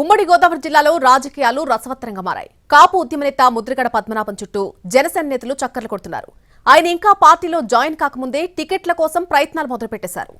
ఉమ్మడి గోదావరి జిల్లాలో రాజకీయాలు రసవత్తరంగా మారాయి. కాపు ఉద్యమ నేత ముద్రగడ పద్మనాభం చుట్టూ జనసేన నేతలు చక్కర్లు కొడుతున్నారు. ఆయన ఇంకా పార్టీలో జాయిన్ కాకముందే టికెట్ల కోసం ప్రయత్నాలు మొదలుపెట్టేశారు.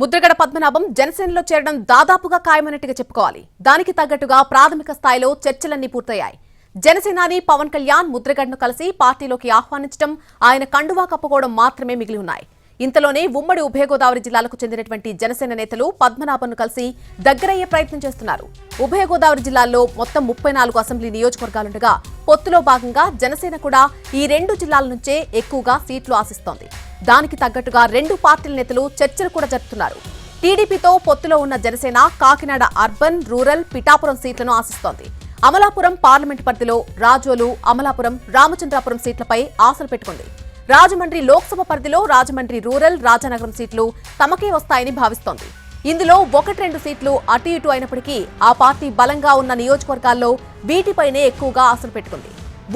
ముద్రగడ పద్మనాభం జనసేనలో చేరడం దాదాపుగా ఖాయమైనట్టుగా చెప్పుకోవాలి. దానికి తగ్గట్టుగా ప్రాథమిక స్థాయిలో చర్చలన్నీ పూర్తయ్యాయి. జనసేనాని పవన్ కళ్యాణ్ ముద్రగడను కలిసి పార్టీలోకి ఆహ్వానించడం ఆయన కండువా కప్పుకోవడం మాత్రమే మిగిలి ఉన్నాయి. ఇంతలోనే ఉమ్మడి ఉభయ గోదావరి జిల్లాలకు చెందినటువంటి జనసేన నేతలు పద్మనాభంను కలిసి దగ్గరయ్యే ప్రయత్నం చేస్తున్నారు. ఉభయ గోదావరి జిల్లాల్లో మొత్తం ముప్పై నాలుగు అసెంబ్లీ నియోజకవర్గాలుండగా పొత్తులో భాగంగా జనసేన కూడా ఈ రెండు జిల్లాల నుంచే ఎక్కువగా సీట్లు ఆశిస్తోంది. దానికి తగ్గట్టుగా రెండు పార్టీల నేతలు చర్చలు కూడా జరుపుతున్నారు. టీడీపీతో పొత్తులో ఉన్న జనసేన కాకినాడ అర్బన్ రూరల్ పిఠాపురం సీట్లను ఆశిస్తోంది. అమలాపురం పార్లమెంట్ పరిధిలో రాజోలు అమలాపురం రామచంద్రాపురం సీట్లపై ఆశలు పెట్టుకుంది. రాజమండ్రి లోక్సభ పరిధిలో రాజమండ్రి రూరల్ రాజానగరం సీట్లు తమకే వస్తాయని భావిస్తోంది. ఇందులో ఒకటి రెండు సీట్లు అటు ఇటు అయినప్పటికీ ఆ పార్టీ బలంగా ఉన్న నియోజకవర్గాల్లో వీటిపైనే ఎక్కువగా ఆశలు పెట్టుకుంది.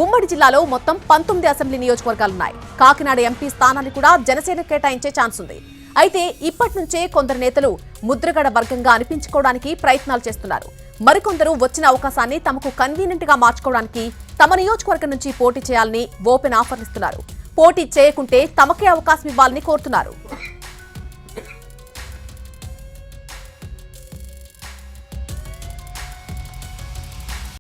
ఉమ్మడి జిల్లాలో మొత్తం పంతొమ్మిది అసెంబ్లీ నియోజకవర్గాలున్నాయి. కాకినాడ ఎంపీ స్థానాన్ని కూడా జనసేన కేటాయించే ఛాన్స్ ఉంది. అయితే ఇప్పటి నుంచే కొందరు నేతలు ముద్రగడ వర్గంగా అనిపించుకోవడానికి ప్రయత్నాలు చేస్తున్నారు. మరికొందరు వచ్చిన అవకాశాన్ని తమకు కన్వీనియంట్గా మార్చుకోవడానికి తమ నియోజకవర్గం నుంచి పోటీ చేయాలని ఓపెన్ ఆఫర్ ఇస్తున్నారు. పోటీ చేయకుంటే తమకే అవకాశం ఇవ్వాలని కోరుతున్నారు.